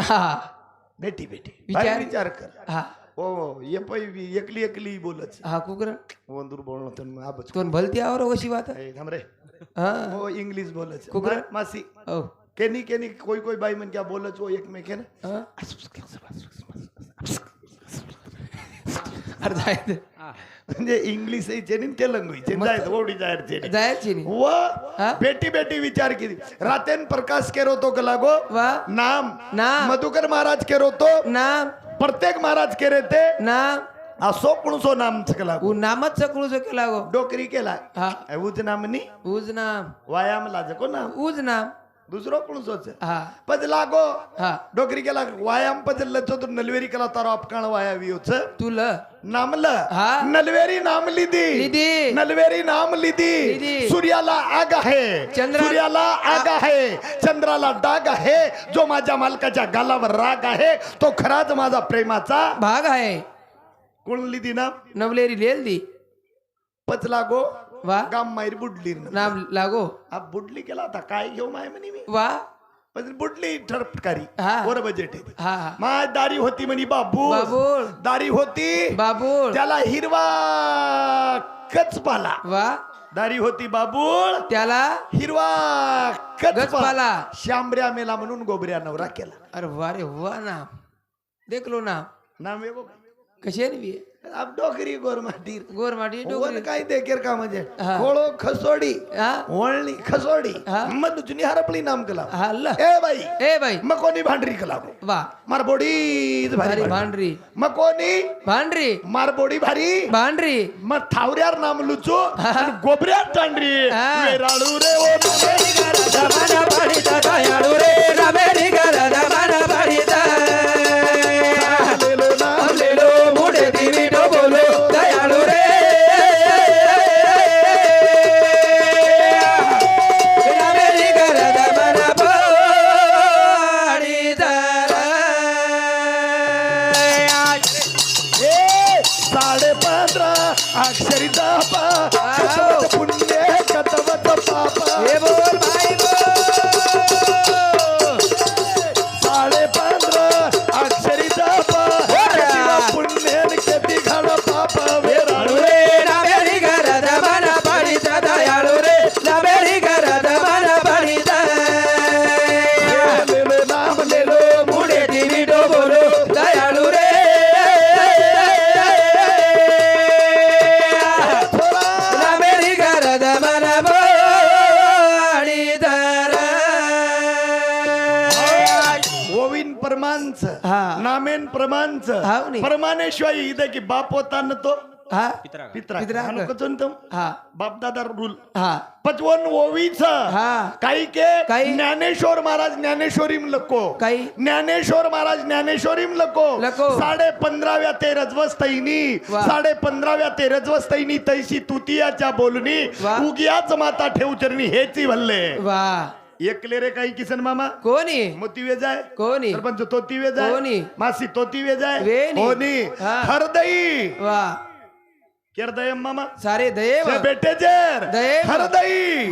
हा. बेटी बेटी विचार- विचार कर. हा. हो ये पै एकली एकली बोलच. हा कुकर बोलणं तर मग आबच. कोण भलती आवर कशी बात ए, थांब रे. हा. हो इंग्लिश बोलच. कुकरा? मा- मासी. ओ केनी केनी कोई कोई बाई म्हण क्या बोलच हो एकमेके ना? हा? अरे जायचं म्हणजे इंग्लिश चेनी तेलंगू चेनी जायचं ओडी जायर चेनी जायची नाही व? बेटी बेटी विचार केली. रातेन प्रकाश केरो तो गलागो वा. नाम. नाम. मधुकर महाराज केरो तो नाम. प्रत्येक महाराज केरे ते. नाम. असो कुणसो नाम चकला उ नामच सकळू सो केला गो डोकरी केला. हा. उज नाम नी? उज नाम. व्यायाम लाजको नाम? उज नाम. दुसरो कुणसोच हा. पद लागो. हा. डोकरी केला व्यायाम पदल तो नलवेरी केला तारो अपकाण वायावी होच तुल. नामल. हा. नलवेरी नाम लिदी लिदी. नलवेरी नाम लिदी. सूर्याला आग आहे. सूर्याला आग आहे. चंद्राला डाग आहे. जो माझ्या मालकाच्या गालावर राग आहे तो खराच माझा प्रेमाचा भाग आहे. कोण लिदी ना? नवलेरी लेल दी पच लागो. वा. गाम माहेर बुडली ना नाम लागो. हा बुडली केला आता काय घेऊ माय म्हणे मी? वा. पण बुडली ठरपटकारी हा. वर बजेट आहे हा हा. माय दारी होती म्हणे बाबू बाबूळ. दारी होती बाबूळ. त्याला हिरवा कचपाला. वा. दारी होती बाबूळ. त्याला हिरवा कचपाला. गचपाला. शांबऱ्या मेला म्हणून गोबऱ्या नवरा केला. अरे वा रे वा नाम देखलो नाम नाम वेगो कशे बी? अब डोकरी गोरमाटी गोर माटी वन काय देखेर का म्हणजे. खोळो खसोडी। वळणी खसोडी. मग जुनी हरपली नाम केला हा ए बाई। ए बाई। मग कोणी भांडरी केला वा। मार बोडी भारी भांडरी. मग कोणी भांडरी। मार बोडी भारी। भांडरी। मग थावऱ्यावर नाम लुचो गोबऱ्यात टांडरी हा. वेराळू रे ओ नामे. प्रमांच. परमानेश्वर इथे की बाप होता न तो हा. पित्रा पित्रा. तो हा बाप दादा रूल. हा. पचवन ओवीच. हा. काही के काही? ज्ञानेश्वर महाराज ज्ञानेश्वरीम लको. काही? ज्ञानेश्वर महाराज ज्ञानेश्वरीम लको. लको. साडे पंधराव्या ते रजवस्तैनी. साडे पंधराव्या ते रजवस्तैनी तैशी तुतियाच्या बोलणी. उगियाच माता ठेवचरणी हेची भल्ले. वा. एकले रे काही किसन मामा? कोणी? मोती वे जाय कोणी? सरपंच तोती वे जाय कोणी? मासी तोती वे जाय वेणी. होनी हा. हरदई? वा. मामा सारे दयेव जे बेटे जेर दयेव. हरदई.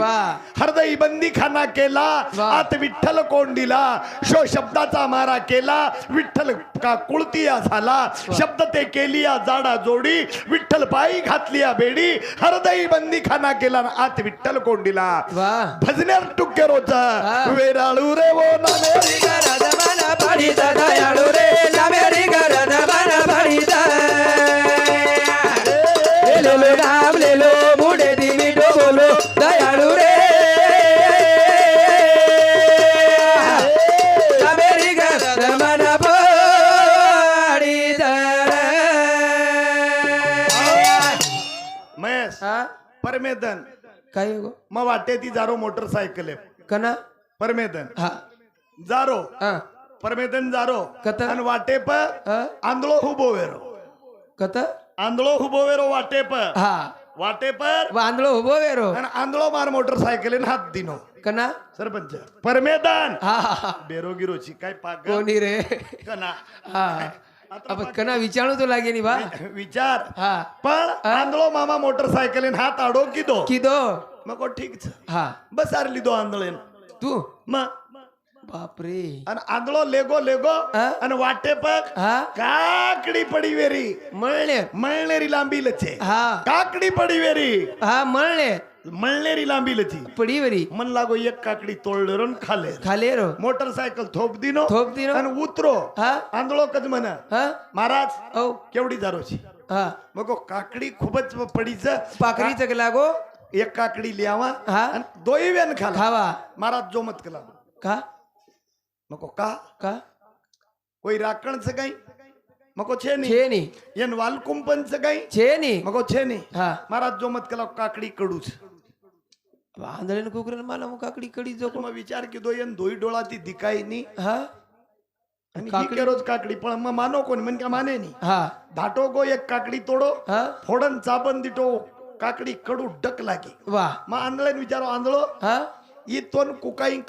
हरदई बंदी खाना केला. आत विठ्ठल कोण दिला शो शब्दाचा मारा केला विठ्ठल का कुळतिया झाला शब्द ते केली या जाडा जोडी विठ्ठल पायी घातली या बेडी हरदई बंदी खाना केला न आत विठ्ठल कोण दिला वा भजन्यार टुक्के रोज. वेराळू रे वो नामे गरज मला पडित दयाळू रे रामेरी परमेदन. काय मग वाटे ती जारो मोटरसायकल आहे. कना परमेदन. हा. जारो. हा. परमेदन जारो. कत? आणि वाटे प हा. आंधळो हुबोवेरो कत? आंधळो हुबोवेरो वाटे प हा. वाटे पर वांदळो उभो वेरो. आणि आंधळो मार मोटरसायकलीन हात दिनो. कना सरपंच. परमेदान. हा. हा हा काय पाक कोणी रे? कना हा. अब कना विचारू तो लागे नी बा विचार हा पण आंधळो मामा मोटरसायकलीन हात आडो किदो किदो मग ठीक छ. हा बस आरली दो आंधळेन तू मग बापरे आणि आंधळो लेगो लेगो हा? आणि वाटेपक हा काकडी पडी वेरी मळले मळणेरी लांबी लचे हा काकडी पडी वेरी हा मळनेरी लांबी लती पडी वरी. मन लागो एक काकडी तोळरन खाले खाले रो मोटरसायकल थोप दिनो थोप दिनो. आणि उतरो. हा? आंधळो कद म्हणा. हा? महाराज औ. केवढी दारोची हा. मग काकडी खूपच पडीच. पाकरीच का लागो. एक काकडी लिहावा हा? दोई वेन खा खावा. महाराज जो मत कला. का? मको का? का? कोई राकण राखणचं काही? मको छे नी. छे नी. वालकुंपन से काही? छे नी. मको छे नी. हा. महाराज जो मत केला काकडी कडूच. आंधळे कोकऱ्याने मला मग काकडी कडी जो मग विचार की दो येन दोई डोळा ती दिकायनी हा काकडी रोज काकडी पण मग मानो कोणी म्हणजे माने नी हा धाटो गो एक काकडी तोडो हा फोडन चाबन दिटो काकडी कडू डक लागे वा मग आंधळे विचारो आंधळो हा ई तोन कुकाई ಹಿಂಗ್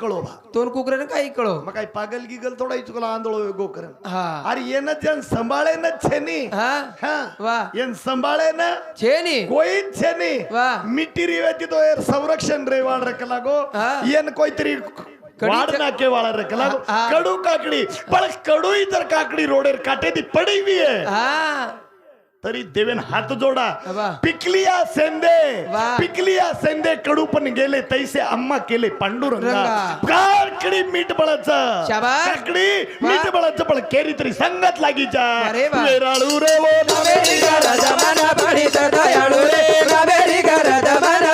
तोन कुकर काही कळो मग काही पागल गिगल थोडा चुकला आंधळ गोकरण हा अरे येन जन संभाळे ना छेनी हा हा वा येन संभाळे ना छेनी कोईन छेनी वा मिट्टी रिवेती तो येर संरक्षण रे वाढ रख लागो येन नाके कडू काकडी पण कडूई तर काकडी रोडेर काटे दी पडवी भी है तरी देवेन हात जोडा. पिकलिया सेंदे. पिकलिया सेंदे कडू पण गेले तैसे अम्मा केले पांडुरंगा. काकडी मीठ बळाच. काकडी. मीठ बळाच पण केरी तरी संगत लागिचा अरे वा. वेराळू रे वो कावेरी गरज मन पडित दयाळू रे कावेरी गरज मन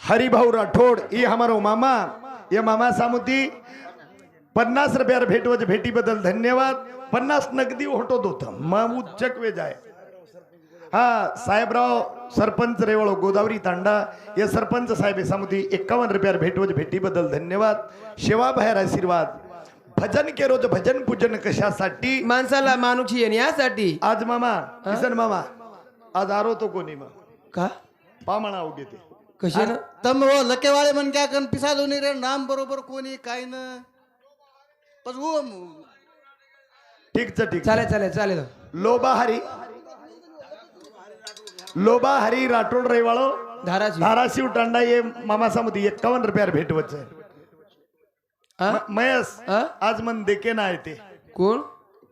हरिभाऊ राठोड ये हमारो मामा ये मामा सामुती. पन्नास रुपयार भेटवच भेटीबद्दल धन्यवाद. पन्नास नगदी होत मग उच्चक वेज आहे हा साहेबराव सरपंच रेवळ गोदावरी तांडा. या सरपंच साहेब सामुती. एक्कावन्न रुपयार भेटवच भेटीबद्दल धन्यवाद. शेवा बाहेर आशीर्वाद. भजन के रोज भजन पूजन कशासाठी? माणसाला मानुची येणे यासाठी. आज मामा किसन मामा आज आरो तो कोणी मग? का? पामणा उगे ते कशी ना तम वो लकेवाळे म्हण क्या कन पिसा दोन्ही रे नाम बरोबर कोणी काय न? पण वो ठीकच ठीक चालेल चालेल चालेल. लोबा हरी लोबा हरी राठोड रेवाळो. धाराची धाराशिव टांडा ये मामा सामुदी एक्कावन्न रुपयार भेटवच हा? मयस हा? आज मन देके ना आहे ते. कोण?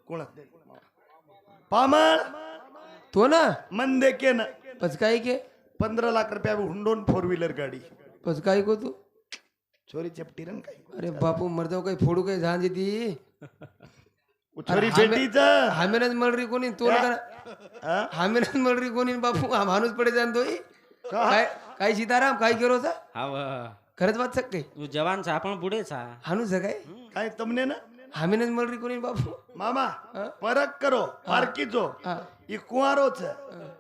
कोण? पामण तो ना? मन देके ना. पच काय के? पंधरा लाख रुपया हुंडोन फोर व्हीलर गाडी. पच काय को तू? चोरी चपटी रन काय? अरे बापू मरतो काही फोडू काही झांज ती. अरे, भेटीच हामेनच मलरी कोणी? तो ना हामेनच मलरी कोणी बापू? हा माणूस पडे जाण तोय काय काय सीताराम काय केलो होता हाव खरंच वाच सक काय तू जवानचा आपण पुढेच हा. हानूच आहे काय? काय तमने ना? हामेनच मलरी कोणी बापू? मामा परक करो पारकीचो हा. ही कुवारोच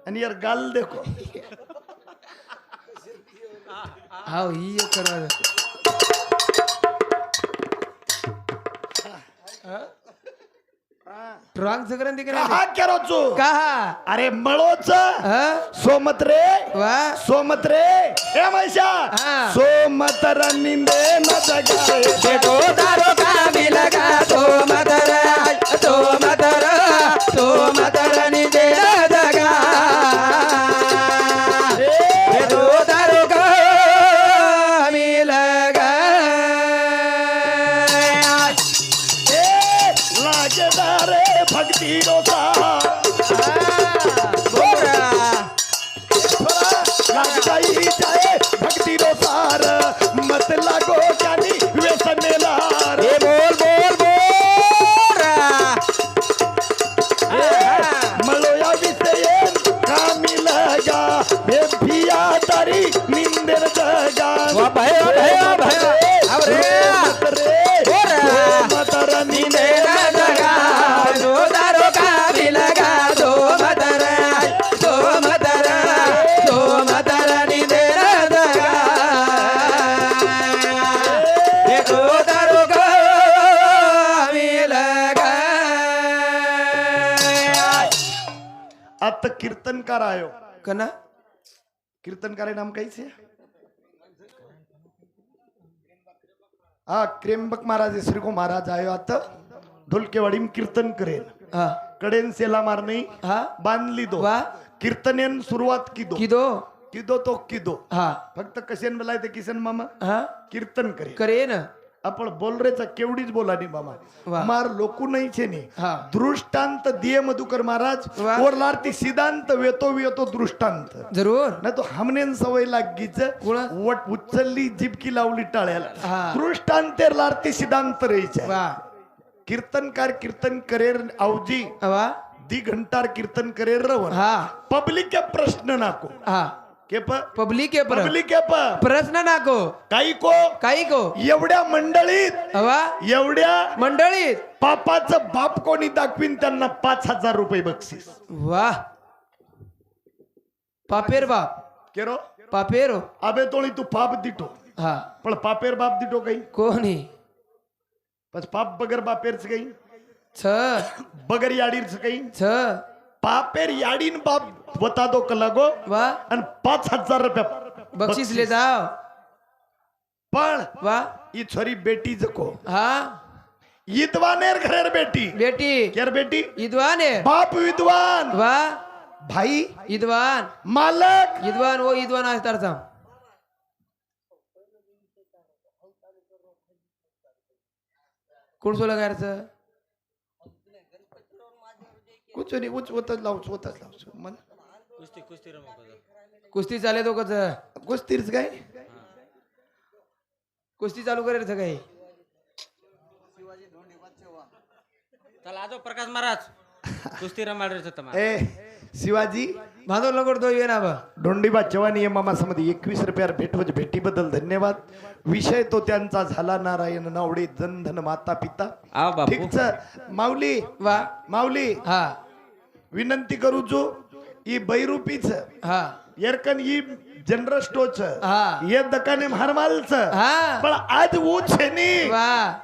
आणि यार गाल देखो. हाव ही एक करा ट्रॉंग सगळं तिकडे हा करोचो का? अरे मळोच? हा? सोमत रे वा? सोमत रे ए मैशा हा. सोमतर निंदे न बेटो दारो कामी लगा तो कना कीर्तनकार नाम आहे? हा त्र्यंबक महाराज श्रीको महाराज आयो आता ढोलकेवाडी कीर्तन करेन. हा. कडेन सेला मारणी हा. बांधली दो. वा. कीर्तनेन सुरुवात की दो किदो की दो तो की दो हा. फक्त कशेन बोलाय ते किसन मामा? हा. कीर्तन करे करे ना आपण बोल रेचा केवढीच बोला नी मामा. मार लोकू नाही छे नी. दृष्टांत दिये मधुकर महाराज. ओरलारती सिद्धांत वेतो वेतो दृष्टांत. जरूर. नाही तो हमनेन सवय लागीच? वट उचलली जिबकी लावली टाळ्याला. दृष्टांतेर लारती सिद्धांत रहीचे वा. कीर्तनकार कीर्तन करेर आवजी. दी घंटार कीर्तन करेर रवन हा. पब्लिक के प्रश्न नाको. हा के प पब्लिक पर पब्लिक के प प्रश्न नाको काही को. काही को एवढ्या मंडळीत हवा एवढ्या मंडळीत. पापाचं बाप कोणी दाखवीन त्यांना पाच हजार रुपये बक्षीस. वा पापेर बाप. केरो? पापेरो अबे तोळी तू पाप दिटो हा. पण पापेर बाप दिटो काही कोणी? बस पाप बगर बापेरच काही छ. बगर याडीरच काही छ. पापेर याडीन बाप बता दो कलागो वा. आणि पाच हजार रुपया. बक्षीस. ले जाओ पण वा. ही छोरी बेटी जको. हा. विद्वानेर घरेर बेटी. बेटी. केर बेटी? विद्वान आहे बाप विद्वान. वा. भाई? विद्वान मालक. विद्वान ओ विद्वान असतात थांब. कोण सोला गायचं कुछ नाही उच होतच लावच होतच लावच मन कुस्ती कुस्ती रमू कुस्ती चाले तो कच कुस्तीरच काय? कुस्ती चालू करायचं काही. चला आजो प्रकाश महाराज. कुस्ती रमाडे तुम्हाला ए शिवाजी. भांडव लगडतो ये ना बा. डोंडीबा चव्हाण या मामासमध्ये एकवीस रुपयावर भेटवच भेटीबद्दल धन्यवाद. विषय तो त्यांचा झाला नारायण नावडे जनधन माता पिता बापू. ठीकच माऊली. वा. माऊली. हा. विनंती करू जो ई बैरूपीच हा. एरकन ई जनरल स्टोच हा. ये दकाने मारमालच हा. पण आज नी. वा.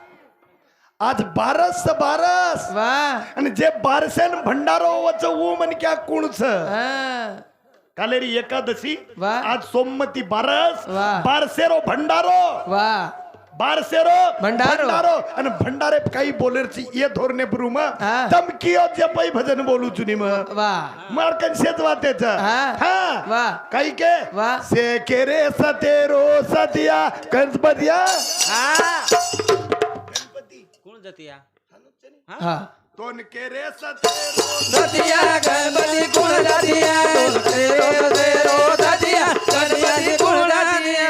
आज बारस बारस. वा. आणि जे बारसेन भंडारो वच ऊ म्हण क्या कुणच. हा. कालेरी एकादशी वा. आज सोमवती बारस वा. बारसेरो भंडारो. वा. बारसेरो भंडारो. आणि भंडारे काही बोलेरची ये धोरणे ब्रुम हा. तमकी जे पै भजन बोलू चुनी मग वा। मार्कन शेत वाटेच हा. वा. काही के? वा. से केरे सतेरो सतिया कंसपतिया कोण जाती या हा। दोन केरे सतेरो सतिया गणपती जातिया? सतिया गणपती जातिया?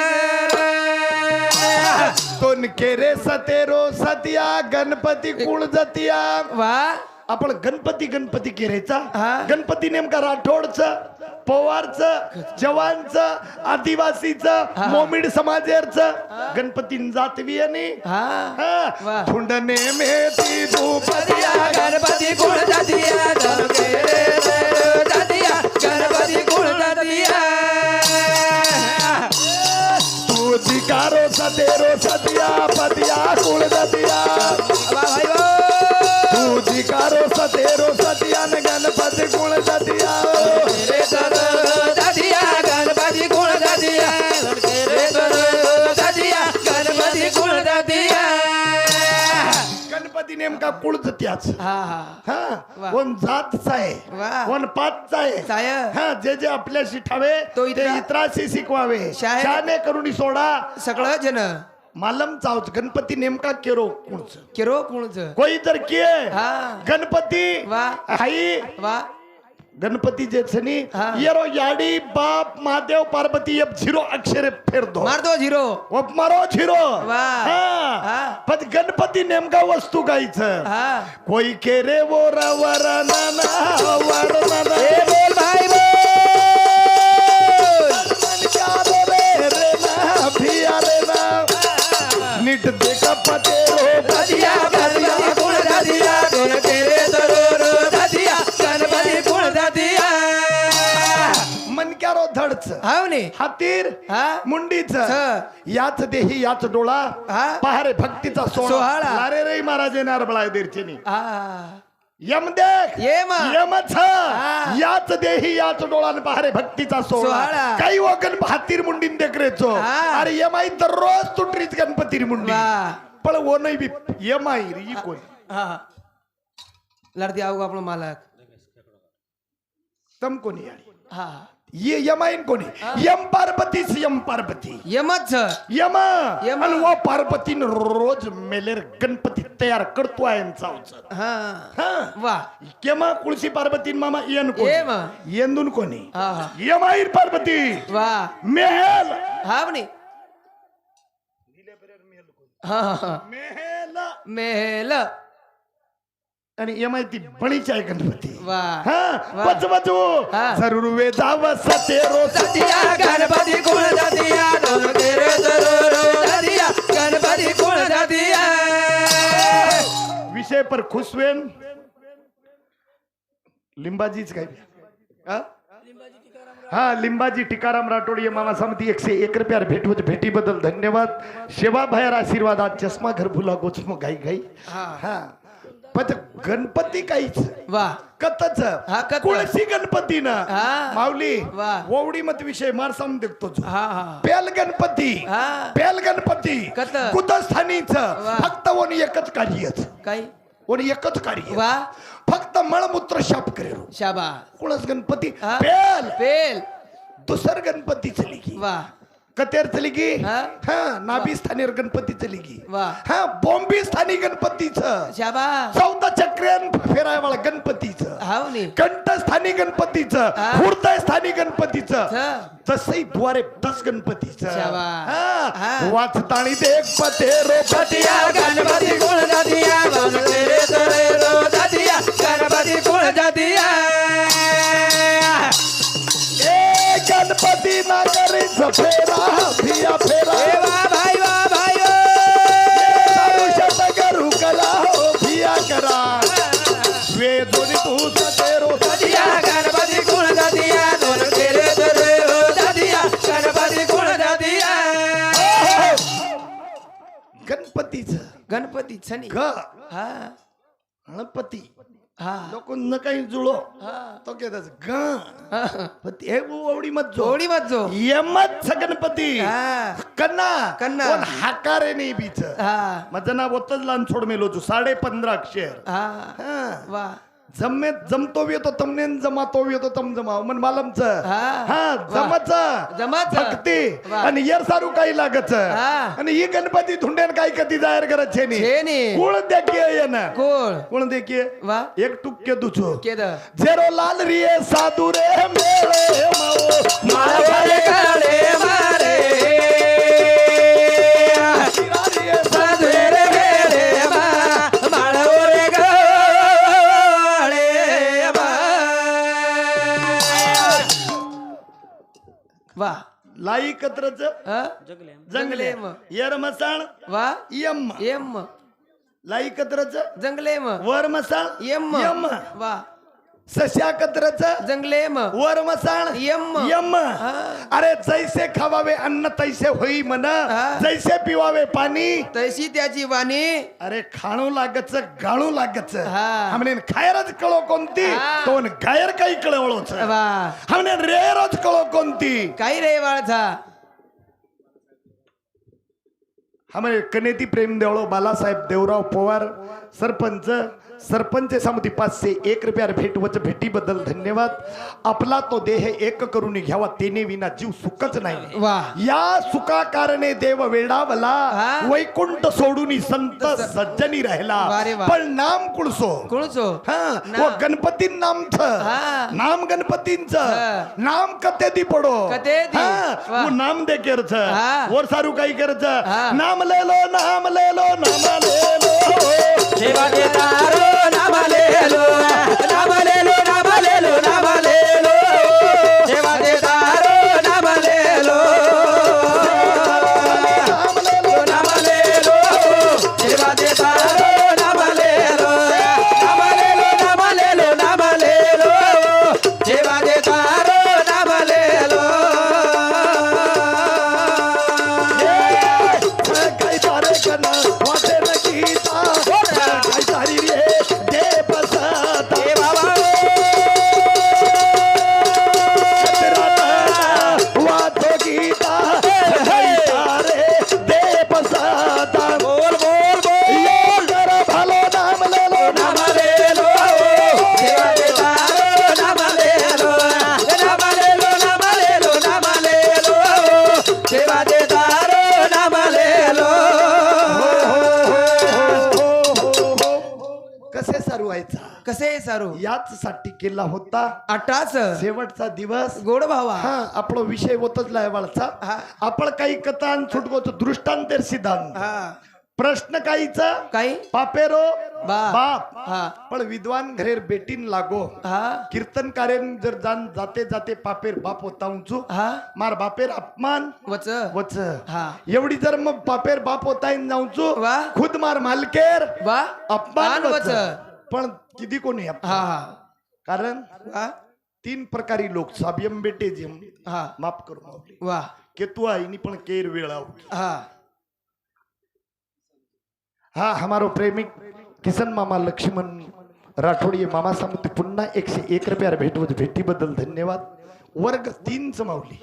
दोन केरे सतेरो सतिया गणपती कुळ जतिया. वा. आपण गणपती गणपती केरेचा. हा. गणपती नेमका राठोडच पवारच जवानच आदिवासीच मोमिड समाजेरच. गणपती जातवी आणि हा. वा. भूपतिया सतिया गणपती कुळ जातिया. गणपती कुळ जातिया. सतिया पतिया भाई वो तू धिकारो सतेरो सतिया न गणपती तर जातिया गणपती नेमका कुळ जत्याच हा हा. हा. कोण जातचा आहे. कोण पाचचा आहे साय. हा जे जे आपल्याशी ठावे तो ते इतरा- इतराशी शिकवावे. शाने करुणी सोडा. सगळं जन मालम चावच गणपती नेमका केरो कुणच? किरो कुणच? कोई जर किए हा. गणपती? वा. हाई वा. गणपती जे हा. येरो याडी बाप महादेव पार्वती अब झिरो अक्षरे फेर दो. मार दो झिरो. व मारो झिरो. वा. पण गणपती नेमका वस्तू गायचं हा. कोई के रे वो रवर नाना वर नाना. ए बोल भाई बोल. हातीर हा. मुंडीच. छ. याच देही याच डोळा. हा. पहारे भक्तीचा सोहळा. लारे रे महाराज येणार बळाय देरचिनी यम देख यम. यमच. याच देही याच डोळान पहारे भक्तीचा सोहळा. काही वगन हातीर मुंडीन देखरेचो. अरे यमाई दररोज तुटरीच गणपतीर मुंडी पण वो नाही बी यमाई रे कोण लढती आऊ आपलं मालक तम कोणी? हा ये यमाईन कोणी? यम पार्वती यम पार्वती. यमच. यम. यम. आणि वो पार्वतीन रोज मेलेर गणपती तयार करतो आहे हा. हा. वा. केमा कुळशी पार्वतीन मामा येन येम. कोणी येंदून कोणी? हा हा. यमाईर पार्वती. वा. मेहल. हा म्हणे हा हा, हा. मेहल. मेहल. आणि यमाई ती बणीची आहे गणपती. वा. हा वा. बच बचू. हा. जरूर वे जाव सते रो जातिया गणपती कोण जातिया जातिया गणपती कोण जातिया. विषय पर खुशवेन लिंबाजीच काय? हा? हा लिंबाजी टिकाराम राठोड ये मामा समिती एकशे एक रुपयार भेट होते. भेटी बद्दल धन्यवाद. शेवा भयर आशीर्वादात चष्मा घर फुला गोचम घाई घाई. हा. हा. पण गणपती काहीच. वा. कतच हा. कुळशी गणपती ना हा. माऊली वा. ओवडी मत विषय मार सांग देखतो हा हा. पेल गणपती. हा. पेल गणपती. कत. कुतस्थानीच. फक्त कोणी एकच कार्यच. काही कोणी एकच कार्य वा. फक्त मळमूत्र शाप करेल शाबा कुणच गणपती. हा. पेल पेल दुसर गणपती चली की वा. कतेर चली की हा. हा नाभी स्थानी गणपती चली की वा. हा बॉम्बे स्थानी गणपतीच शाबा चौदा चक्र्यान फेरायवाळा गणपतीच हाव नी कंठस्थानी गणपतीच हा. हृदय स्थानी गणपतीच छ. तसही द्वारे दस गणपतीच शाबास. हा. हा. वाचताणी देख पते रो जातिया गणपती कोण जातिया दोन तेरे जरूर जातिया गणपती कोण जातिया ए गणपती ना फेरा भिया फेरा वा भाई वा भाई दारुषत करू कला हो भिया करा. वे दोन्ही तू गणपती दोन तेरे गणपती जातिया गणपतीच. गणपती छनी ग. हा. गणपती. हा. लोक न काही जुळो. हा. तो केदाच ग. पती हे आवडी मत जोडी मत जो यमच गणपती हा. कन्ना. कन्ना. हाकारे नाही बीच. हा. माझं नाव होतच लहान सोड मेलो तू साडे पंधरा अक्षर. वा. जमे जमतो येतो तमने जमातो येतो तम जमा. मन मालमच हा. हा जमच जमच. भक्ती. आणि येर सारू काही लागच हा. आणि ही गणपती धुंड्यान काही कधी जाहीर करत छे नी. कोण देखीये ये ना कोण कोण देखीये. वा. एक टुक्के दुचो. जेरो लाल रिये साधू रे मेळे माळवारे लाई कत्रच हा? जंगले. जंगले. म. येर मसाळ वा? यम. यम. लाई कत्रच जंगले म. वर मसाळ यम. यम. वा. सश्या कत्रच जंगले म वर मसाळ यम. यम. अरे जैसे खावावे अन्न तैसे होई मन. जैसे पिवावे पाणी तशी त्याची वाणी अरे खाणू लागच गाळू लागच. हमने खायरच कळो कोणती हा. तो गायर काही कळवळोच हमने रेरच कळो कोणती काही रे वाळथा हमने कनेती प्रेम देवळो बालासाहेब देवराव पवार सरपंच सरपंच समिती पाचशे एक रुपयार भेट वच भेटीबद्दल धन्यवाद. आपला तो देह एक करून घ्यावा तेने विना जीव सुखच नाही. या सुखा कारणे देव वेडावला. वैकुंठ सोडून संत सज्जनी राहिला. पण नाम कुळसो? कोणचो हा गणपती नामच हा. नाम गणपतींच. नाम कतेदी पडो. हा, नाम दे करच. वर सारू काही करच. नाम लेलो नाम लेलो नाम लेलो. देवा दे तारो नाम लेलो साठी केला होता. अट्टाच शेवटचा दिवस. गोड भावा. हा आपला विषय होतच लायवाळचा हा. आपण काही कथान छुटकोच दृष्टांत सिद्धांत. हा. प्रश्न काहीचा. काही? पापेरो बाप. हा. पण विद्वान घरेर बेटीन लागो. हा. कीर्तनकार्यन जर जान जाते जाते पापेर बाप होता उंचू हा. मार बापेर अपमान. वच. वच. हा. एवढी जर मग पापेर बाप होता जाऊचू. खुद मार मालकेर. वा. अपमान वच. पण किती कोणी? हा हा. कारण वा तीन प्रकारी लोक साबियम बेटे जिम हा. माफ करू वा. के तू आईनी पण केर वेळाव हा. हा हमारो प्रेमिक किसन मामा लक्ष्मण राठोड मामा सांगते पुन्हा एकशे एक रुपयावर भेटवत भेटीबद्दल धन्यवाद. वर्ग तीन माऊली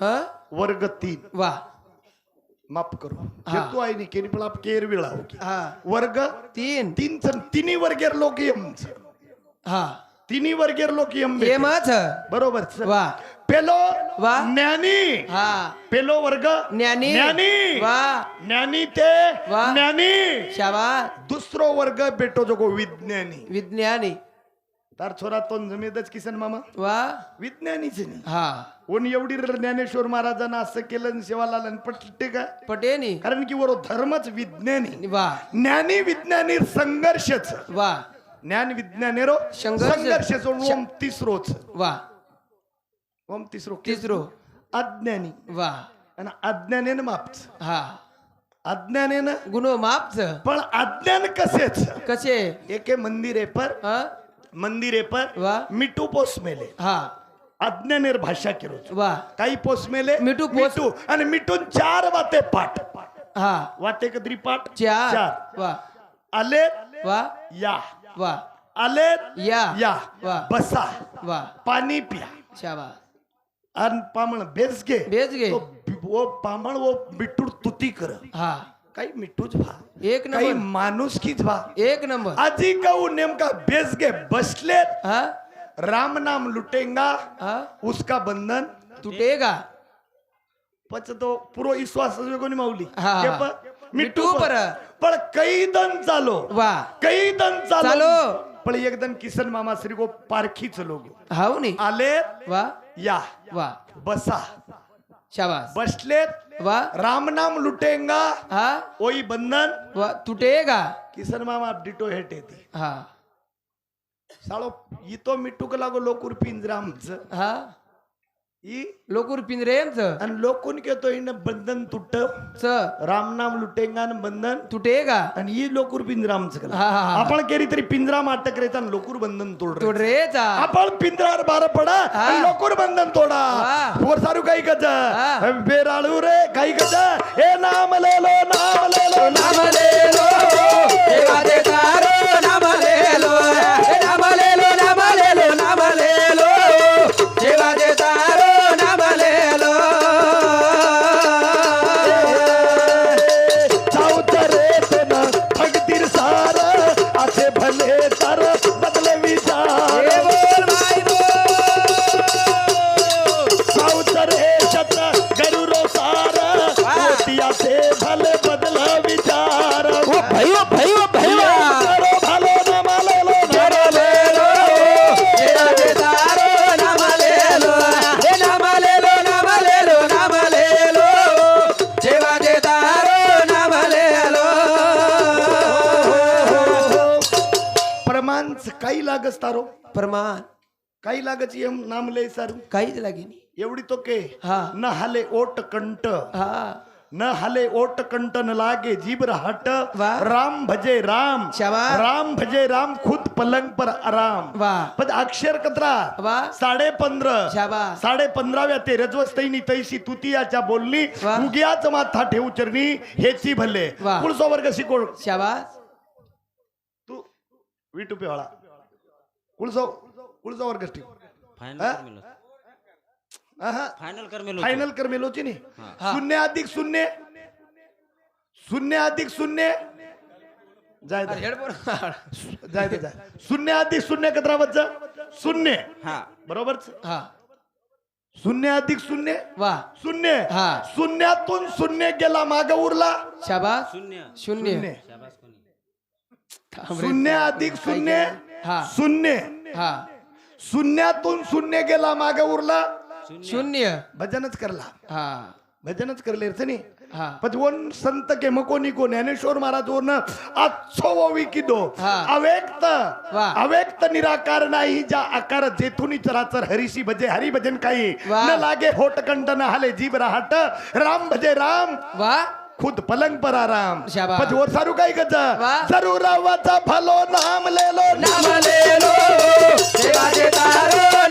हा? वर्ग तीन. वा. माफ करू. तू आईनी केली पण आप केर वेळाव हा. वर्ग तीन. तीन तिन्ही वर्गेर लोक यम हा. तिन्ही वर्गेर लोक यम ये मच बरोबर. वा. पेलो वा. ज्ञानी. हा. पेलो वर्ग ज्ञानी. ज्ञानी. वा. ज्ञानी ते वा. ज्ञानी. शाबा. दुसरो वर्ग बेटो जो विज्ञानी. विज्ञानी. तार छोरा तो जमेदच किसन मामा. वा. विज्ञानीच नाही. हा. कोण एवढी ज्ञानेश्वर महाराजांना असं केलं आणि पटते का? पटेनी. कारण की वरो धर्मच विज्ञानी. वा. ज्ञानी विज्ञानी संघर्षच. वा. ज्ञान विज्ञानी रो संघर्ष. ओम तिसरोच. वा. ओम तिसरो तिसरो. अज्ञानी. वा. आणि अज्ञानेनं मापच हा. अज्ञानेनं गुन्हो मापच पण अज्ञान कसेच? कसे? एके मंदिरे पर हा. मंदिरे पर वा. मिठू पोस मेले. हा. अज्ञानेर भाषा केलो वा. काही पोस मेले? मिठू पोस- आणि मिठून चार वाते पाठ. हा. वाते कदरी पाठ? चार. वा. आले वा. या. वा. आले या. या. वा. बसा. वा. पाणी पिया. शाबा. आणि पामण बेस घे. वो पामण वो मिठूर तुती कर. हा. काही मिठूच भा. एक काही नंबर. माणूस कीच भा. एक नंबर. आजी कहू नेमका बेस घे. बसले हा? राम नाम लुटेंगा. हा? उसका बंधन. तुटेगा. पच तो पुरो विश्वास कोणी माऊली. हा, के हा. प- मिठू पर. पण कई दन चालो. वा. कई दन चालो. पण एकदम किसन मामा श्री को पारखीच लोग हाव नी. आले वा. या. वा. बसा. शाबास. बसले वा. राम नाम लुटेंगा. हा. ओई बंधन. वा. तुटेगा. किसन मामा डिटो हेट येते. हा. साळो इतो मिठूक लागो लोकूर पिंजरामच. हा. ई लोकूर पिंजरेमच आणि लोकून केतो इन बंधन तुट राम नाम लुटेंगा आणि बंधन तुटेगा आणि ही लोकूर पिंजरामच हा, हा. आपण केली तरी पिंजराम अटक रेचा आणि लोकूर बंधन तोड तुडरेचा आपण पिंजरार बार पडा. आणि लोकूर बंधन तोडा. वर सारू काही हा. बेराळू रे काही कच हे नाम लेलो नाम लेलो नाम देवाचे तारो मोतियाचे भले बदल विचार। भयो भयो भयो करो भलो न मालेलो नामलेलो देवाचे तारो नामलेलो हे नामलेलो नामलेलो नामलेलो देवाचे तारो नामलेलो प्रमाण काही लागस तारो प्रमाण। काही लागच एम नाम लय सारू। काहीच लागे नी एवढी तो के हा। न हाले ओट कंट। हा। न हाले ओट कंट न लागे जीबर हट. राम भजे राम। शाबाश. राम भजे राम खुद पलंग पर आराम। वा। पण अक्षर कतरा. साडे पंधरा. साडे पंधराव्या ते रजवस्तैनी तैसी तुतियाच्या बोलणी। वाह. उग्याच माथा ठेवू चरणी हेची भले. पुढचा वर्ग शिकोड शाबास। तू विटू पेवाळा पुढचा पुढचा वर्ग ठेव फायनल? कर मेलो आहा. फायनल कर मेलो फायनल कर मेलोची नी हा. शून्य अधिक शून्य. शून्य अधिक शून्य. जाय शून्य अधिक शून्य कतरा वच्च शून्य. हा. बरोबर? हा. शून्य अधिक शून्य. वा. शून्य. हा. शून्यातून शून्य गेला माग उरला. शाबास. शून्य. शून्य. शून्य. अधिक शून्य. हा. शून्य. हा. शून्यातून शून्य गेला मागे उरला. शून्य. भजनच करला. हा. भजनच करले नाही हा. पण वन संत के मकोनी को ज्ञानेश्वर महाराज वरन आजचो विकिदो हा. अव्यक्त. अव्यक्त निराकार नाही ज्या आकार जेथुनी चराचर हरिशी भजे हरी भजन काही. न लागे होट कंठ न हाले जीव राहट. राम भजे राम. वा. खुद पलंग पर आराम शाबास. पण वर सारू काय गज. जरूर वाचा भलो नाम लेलो. नाम लेलो. सेवा देतारो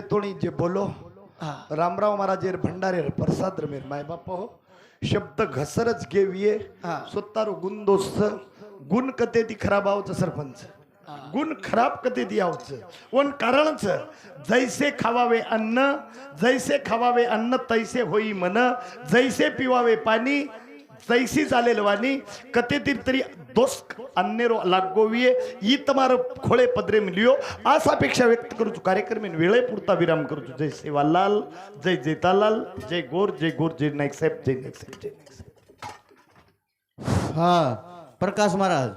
तोणी जे बोलो। रामराव महाराजेर भंडारे प्रसाद रमेर माय बाप हो। शब्द घसरच घेविये. स्वतःरो गुण दोस्त। गुण कते ती खराब आवचं सरपंच। गुण खराब कते ती आवचं। वन कारणच जैसे खावावे अन्न जैसे खावावे अन्न तैसे होई मन जैसे पिवावे पाणी तैसी झालेलं वाणी. कते तरी दोस्त अन्नेरो लागोविये. ई तमार खोळे पदरे मिलियो. आसापेक्षा व्यक्त करूचो कार्यक्रम वेळे पुरता विराम करूचो. जय सेवालाल जय जेतालाल जय गोर जय गोर जय नाईक साहेब जय नाईक साहेब जय नाईक साहेब. हा प्रकाश महाराज.